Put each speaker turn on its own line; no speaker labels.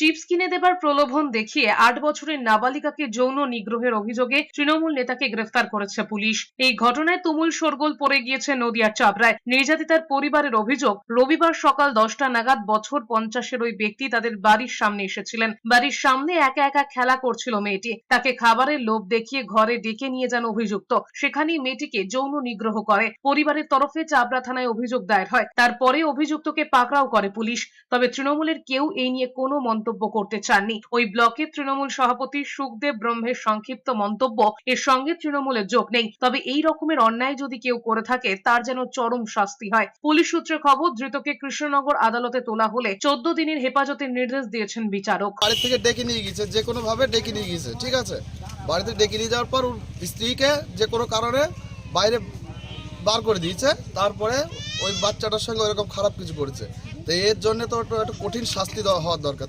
Chips কিনে দেবার প্রলোভন দেখিয়ে আট বছরের নাবালিকাকে যৌন নিগ্রহের অভিযোগে তৃণমূল নেতাকে গ্রেফতার করেছে পুলিশ। এই ঘটনায় তুমুল শোরগোল পড়ে গিয়েছে নদিয়ার চাপড়ায়। নির্যাতিতার পরিবারের অভিযোগ, রবিবার সকাল দশটা নাগাদ বছর পঞ্চাশের ওই ব্যক্তি তাদের বাড়ির সামনে এসেছিলেন। বাড়ির সামনে একা একা খেলা করছিল মেয়েটি। তাকে খাবারের লোভ দেখিয়ে ঘরে ডেকে নিয়ে যান অভিযুক্ত। সেখানেই মেয়েটিকে যৌন নিগ্রহ করে। পরিবারের তরফে চাবড়া থানায় অভিযোগ দায়ের হয়। তারপরে অভিযুক্তকে পাকড়াও করে পুলিশ। তবে তৃণমূলের কেউ এই নিয়ে কোনো মন্তব্য করতে চাননি। ওই ব্লকের তৃণমূল সভাপতি সুখদেব ব্রহ্মের সংক্ষিপ্ত মন্তব্য এর সঙ্গে তৃণমূলের যোগ নেই। তবে এই রকমের অন্যায় যদি কেউ করে থাকে, তার যেন চরম শাস্তি হয়। পুলিশ সূত্রে খবর, ধৃতকে কৃষ্ণনগর আদালতে তোলা হলে চোদ্দ দিনের হেফাজতের নির্দেশ দিয়েছেন বিচারক।
বাড়ি থেকে ডেকে নিয়ে গেছে যে কোনো ভাবে ডেকে নিয়ে গেছে ঠিক আছে? বাড়িতে ডেকে নিয়ে যাওয়ার পর স্ত্রীকে যে কোনো কারণে বাইরে বার করে দিয়েছে, তারপরে ওই বাচ্চাটার সঙ্গে ওইরকম খারাপ কিছু করেছে। তো এর জন্য তো একটু কঠিন শাস্তি দেওয়া হওয়ার দরকার।